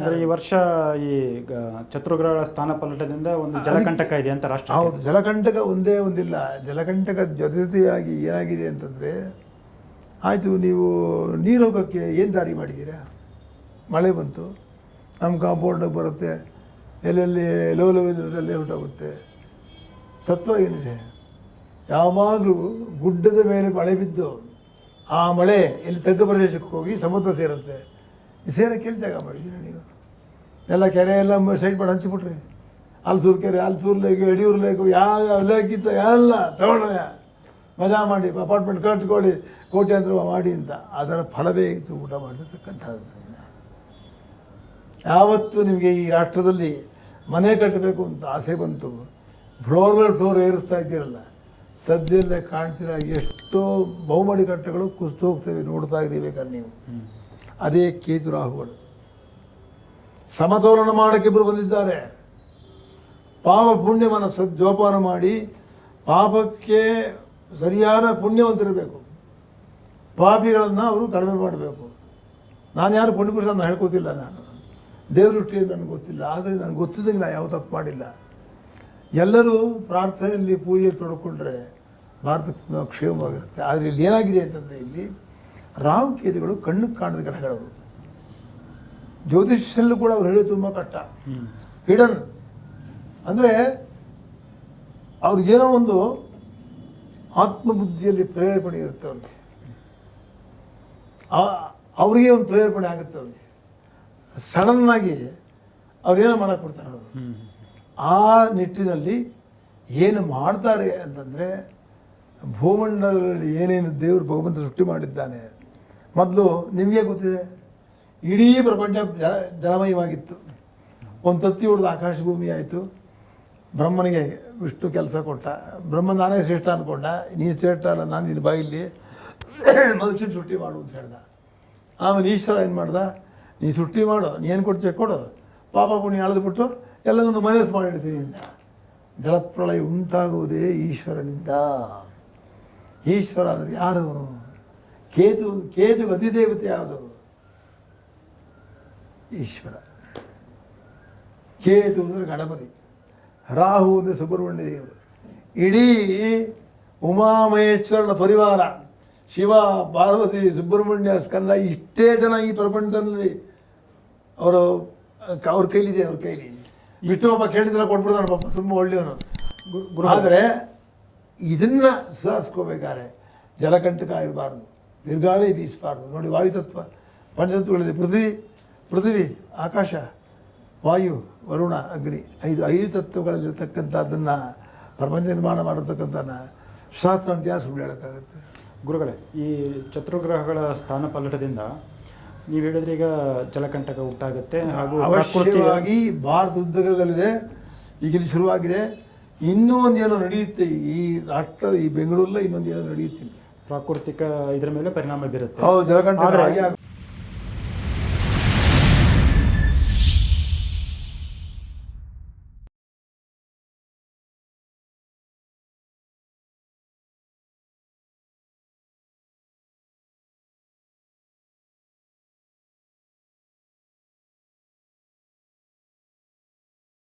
ಅಂದ್ರೆ ಈ ವರ್ಷ ಈ ಗ- ಚತುರ್ಗ್ರಹಗಳ ಸ್ಥಾನ ಪಲ್ಲಟದಿಂದ ಒಂದು ಜಲಕಂಟಕ ಇದೆ ಅಂತ ರಾಷ್ಟ್ರ ಹೌದು ಜಲಕಂಟಕ ಒಂದೇ ಒಂದಿಲ್ಲ. ಜಲಕಂಟಕ ಜೊತೆ ಜೊತೆಯಾಗಿ ಏನಾಗಿದೆ ಅಂತಂದರೆ ಆಯಿತು ನೀವು ನೀರು ಹೋಗೋಕ್ಕೆ ಏನು ದಾರಿ ಮಾಡಿದ್ದೀರಾ? ಮಳೆ ಬಂತು ನಮ್ಮ ಕಾಂಪೌಂಡಿಗೆ ಬರುತ್ತೆ ಎಲ್ಲೆಲ್ಲಿ ಲೋ ಇರೋದಲ್ಲೇ ಉಂಟೋಗುತ್ತೆ. ತತ್ವ ಏನಿದೆ? ಯಾವಾಗಲೂ ಗುಡ್ಡದ ಮೇಲೆ ಮಳೆ ಬಿದ್ದು ಆ ಮಳೆ ಇಲ್ಲಿ ತಗ್ಗು ಪ್ರದೇಶಕ್ಕೆ ಹೋಗಿ ಸಮುದ್ರ ಸೇರುತ್ತೆ. ಈ ಸೇರಕ್ಕೆ ಎಲ್ಲಿ ಜಾಗ ಮಾಡಿದ್ದೀರ ನೀವು? ಎಲ್ಲ ಕೆರೆ ಎಲ್ಲ ಸೈಡ್ ಮಾಡಿ ಹಂಚಿಬಿಟ್ರಿ. ಅಲ್ಸೂರು ಕೆರೆ, ಅಲ್ಸೂರು ಲೇಕು ಯಡಿಯೂರು ಲೇಕು ಯಾವ ಯಾವ ಎಲ್ಲ ತಗೊಂಡ ಮಜಾ ಮಾಡಿ ಅಪಾರ್ಟ್ಮೆಂಟ್ ಕಟ್ಕೊಳ್ಳಿ, ಕೋಟ್ಯಾಂತರ ಮಾಡಿ ಅಂತ. ಅದರ ಫಲವೇ ಇತ್ತು ಊಟ ಮಾಡಿರ್ತಕ್ಕಂಥದ್ದು. ಯಾವತ್ತು ನಿಮಗೆ ಈ ರಾಷ್ಟ್ರದಲ್ಲಿ ಮನೆ ಕಟ್ಟಬೇಕು ಅಂತ ಆಸೆ ಬಂತು ಫ್ಲೋರ್ ಮೇಲೆ ಫ್ಲೋರ್ ಏರಿಸ್ತಾ ಇದ್ದೀರಲ್ಲ, ಸದ್ಯದಲ್ಲೇ ಕಾಣ್ತೀರ ಎಷ್ಟೋ ಬಹುಮಡಿ ಕಟ್ಟಗಳು ಕುಸಿದು ಹೋಗ್ತೇವೆ ನೋಡ್ತಾ ಇದ್ದೀವಿ ಬೇಕಾದ್ರೆ ನೀವು. ಅದೇ ಕೇತು ರಾಹುಗಳು. ಸಮತೋಲನ ಮಾಡೋಕ್ಕೆ ಇಬ್ಬರು ಬಂದಿದ್ದಾರೆ. ಪಾಪ ಪುಣ್ಯವನ್ನು ಸದ್ಯೋಪಾನ ಮಾಡಿ ಪಾಪಕ್ಕೆ ಸರಿಯಾದ ಪುಣ್ಯವಂತಿರಬೇಕು. ಪಾಪಿಗಳನ್ನು ಅವರು ಕಡಿಮೆ ಮಾಡಬೇಕು. ನಾನು ಯಾರು ಪುಣ್ಯ ಪುರುಷ ಹೇಳ್ಕೊತಿಲ್ಲ ನಾನು. ದೇವ್ರ ದೃಷ್ಟಿಯಿಂದ ನನಗೆ ಗೊತ್ತಿಲ್ಲ. ಆದರೆ ನನಗೆ ಗೊತ್ತಿದ್ದಂಗೆ ನಾನು ಯಾವ ತಪ್ಪು ಮಾಡಿಲ್ಲ. ಎಲ್ಲರೂ ಪ್ರಾರ್ಥನೆಯಲ್ಲಿ ಪೂಜೆಯಲ್ಲಿ ತೊಡಕೊಂಡ್ರೆ ಭಾರತಕ್ಕೆ ಕ್ಷೇಮವಾಗಿರುತ್ತೆ. ಆದರೆ ಇಲ್ಲಿ ಏನಾಗಿದೆ ಅಂತಂದರೆ ಇಲ್ಲಿ ರಾಹು ಕೇತುಗಳು ಕಣ್ಣು ಕಾಣದ ಗ್ರಹಗಳವರು ಜ್ಯೋತಿಷಲ್ಲೂ ಕೂಡ ಅವ್ರು ಹೇಳೋದು ತುಂಬ ಕಷ್ಟ. ಹಿಡನ್. ಅಂದರೆ ಅವ್ರಿಗೇನೋ ಒಂದು ಆತ್ಮಬುದ್ಧಿಯಲ್ಲಿ ಪ್ರೇರೇಪಣೆ ಇರುತ್ತೆ ಅವ್ರಿಗೆ. ಅವರಿಗೆ ಒಂದು ಪ್ರೇರೇಪಣೆ ಆಗುತ್ತೆ ಅವ್ರಿಗೆ. ಸಡನ್ನಾಗಿ ಅವ್ರೇನೋ ಮಾಡಕ್ಕೆ ಕೊಡ್ತಾರೆ ಅವರು. ಆ ನಿಟ್ಟಿನಲ್ಲಿ ಏನು ಮಾಡ್ತಾರೆ ಅಂತಂದರೆ ಭೂಮಂಡಲದಲ್ಲಿ ಏನೇನು ದೇವರು ಭಗವಂತ ಸೃಷ್ಟಿ ಮಾಡಿದ್ದಾನೆ ಮೊದಲು ನಿಮಗೆ ಗೊತ್ತಿದೆ, ಇಡೀ ಪ್ರಪಂಚ ಜಲಮಯವಾಗಿತ್ತು. ಒಂದು ತತ್ತಿ ಹೊಡೆದು ಆಕಾಶ ಭೂಮಿ ಆಯಿತು. ಬ್ರಹ್ಮನಿಗೆ ವಿಷ್ಣು ಕೆಲಸ ಕೊಟ್ಟ. ಬ್ರಹ್ಮ ನಾನೇ ಶ್ರೇಷ್ಠ ಅಂದ್ಕೊಂಡ ನೀನು ಶ್ರೇಷ್ಠ ಅಲ್ಲ, ನಾನು ನಿನ್ನ ಬಾಯಿಲಿ ಮನುಷ್ಯನ ಸುಟ್ಟಿ ಮಾಡು ಅಂತ ಹೇಳ್ದ. ಆಮೇಲೆ ಈಶ್ವರ ಏನು ಮಾಡ್ದ? ನೀ ಸುಟ್ಟಿ ಮಾಡು, ನೀ ಏನು ಕೊಡ್ತೀಯ ಕೊಡು. ಪಾಪ ಪುಣ್ಯ ಅಳೆದ್ಬಿಟ್ಟು ಎಲ್ಲವನ್ನು ಮನಸ್ಸು ಮಾಡಿಡ್ತೀನಿ ಅಂತ ಜಲಪ್ರಳಯ ಉಂಟಾಗುವುದೇ ಈಶ್ವರನಿಂದ. ಈಶ್ವರ ಅಂದರೆ ಯಾರವನು? ಕೇತು ಕೇತು ಅಧಿದೇವತೆ ಯಾವುದು? ಈಶ್ವರ. ಕೇತು ಅಂದರೆ ಗಣಪತಿ ರಾಹು ಅಂದರೆ ಸುಬ್ರಹ್ಮಣ್ಯ ದೇವರು. ಇಡೀ ಉಮಾಮಹೇಶ್ವರನ ಪರಿವಾರ ಶಿವ ಪಾರ್ವತಿ ಸುಬ್ರಹ್ಮಣ್ಯ ಸ್ಕಂದ ಇಷ್ಟೇ ಜನ ಈ ಪ್ರಪಂಚದಲ್ಲಿ ಅವರು ಅವ್ರ ಕೈಲಿದೆ ಅವ್ರ ಕೈಲಿ. ವಿಷ್ಣು ಪಾಪ ಕೇಳಿದ್ರೆ ಕೊಟ್ಬಿಡ್ತಾನೆ ಪಾಪ ತುಂಬ ಒಳ್ಳೆಯವನು. ಆದರೆ ಇದನ್ನು ಸುಧಾರಿಸ್ಕೋಬೇಕಾದ್ರೆ ಜಲಕಂಟಕ ಇರಬಾರ್ದು. ನಿರ್ಗಾಳಿ ಬೀಸಬಾರ್ದು ನೋಡಿ ವಾಯುತತ್ವ ಪಂಚತತ್ವಗಳಿದೆ ಪೃಥ್ವಿ ಪೃಥ್ವಿ ಆಕಾಶ ವಾಯು ವರುಣ ಅಗ್ನಿ. ಐದು ಐದು ತತ್ವಗಳಲ್ಲಿರ್ತಕ್ಕಂಥದ್ದನ್ನು ಪ್ರಪಂಚ ನಿರ್ಮಾಣ ಮಾಡಿರ್ತಕ್ಕಂಥನ ಶಾಸ್ತ್ರ ಅಂತ ಸುಳ್ಳು ಹೇಳೋಕ್ಕಾಗುತ್ತೆ. ಗುರುಗಳೇ ಈ ಚತುರ್ಗ್ರಹಗಳ ಸ್ಥಾನ ಪಲ್ಲಟದಿಂದ ನೀವು ಹೇಳಿದ್ರೆ ಈಗ ಜಲಕಂಟಕ ಉಂಟಾಗುತ್ತೆ ಹಾಗೂ ಅವಶ್ಯವಾಗಿ ಭಾರತ ಉದ್ದಗದಲ್ಲಿದೆ ಈಗಲ್ಲಿ ಶುರುವಾಗಿದೆ. ಇನ್ನೂ ಒಂದೇನೋ ನಡೆಯುತ್ತೆ ಈ ರಾಷ್ಟ್ರ ಈ ಬೆಂಗಳೂರಲ್ಲ ಇನ್ನೊಂದೇನೋ ನಡೆಯುತ್ತೆ. ಪ್ರಾಕೃತಿಕ ಇದರ ಮೇಲೆ ಪರಿಣಾಮ ಬೀರುತ್ತೆ ಹೌದು ಜಲಕಂಠ ಆದ್ರೆ ಹಾಗೆ ಆಗುತ್ತೆ.